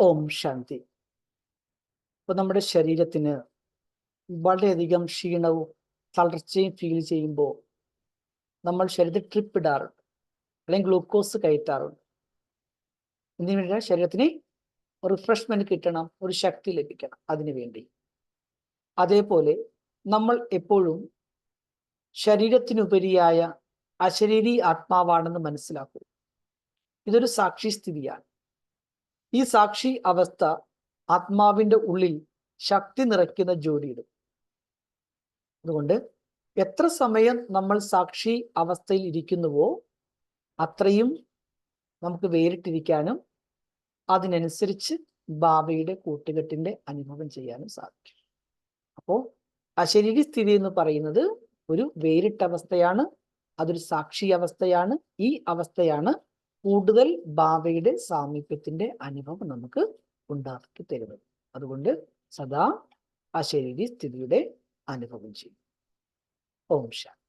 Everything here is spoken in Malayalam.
ഓം ശാന്തി. ഇപ്പൊ നമ്മുടെ ശരീരത്തിന് വളരെയധികം ക്ഷീണവും തളർച്ചയും ഫീൽ ചെയ്യുമ്പോൾ നമ്മൾ ശരീരത്തിൽ ട്രിപ്പ് ഇടാറുണ്ട്. അല്ലെങ്കിൽ ഗ്ലൂക്കോസ് കയറ്റാറുണ്ട്. എന്തിനു വേണ്ടി ശരീരത്തിന് റിഫ്രഷ്മെന്റ് കിട്ടണം ഒരു ശക്തി ലഭിക്കണം അതിനു വേണ്ടി. അതേപോലെ നമ്മൾ എപ്പോഴും ശരീരത്തിനുപരിയായ അശരീരി ആത്മാവാണെന്ന് മനസ്സിലാക്കൂ ഇതൊരു സാക്ഷി സ്ഥിതിയാണ്. ഈ സാക്ഷി അവസ്ഥ ആത്മാവിന്റെ ഉള്ളിൽ ശക്തി നിറയ്ക്കുന്ന ജോലിയിടും. അതുകൊണ്ട് എത്ര സമയം നമ്മൾ സാക്ഷി അവസ്ഥയിൽ ഇരിക്കുന്നുവോ അത്രയും നമുക്ക് വേറിട്ടിരിക്കാനും അതിനനുസരിച്ച് ബാബയുടെ കൂട്ടുകെട്ടിന്റെ അനുഭവം ചെയ്യാനും സാധിക്കും. അപ്പോൾ അശരീരി സ്ഥിതി എന്ന് പറയുന്നത് ഒരു വേറിട്ട അവസ്ഥയാണ് അതൊരു സാക്ഷി അവസ്ഥയാണ് ഈ അവസ്ഥയാണ് കൂടുതൽ ഭാവയുടെ സാമീപ്യത്തിന്റെ അനുഭവം നമുക്ക് ഉണ്ടാക്കി തരുന്നത് അതുകൊണ്ട് സദാ ആ ശരീര സ്ഥിതിയുടെ അനുഭവം ചെയ്യും. ഓം ശാന്തി.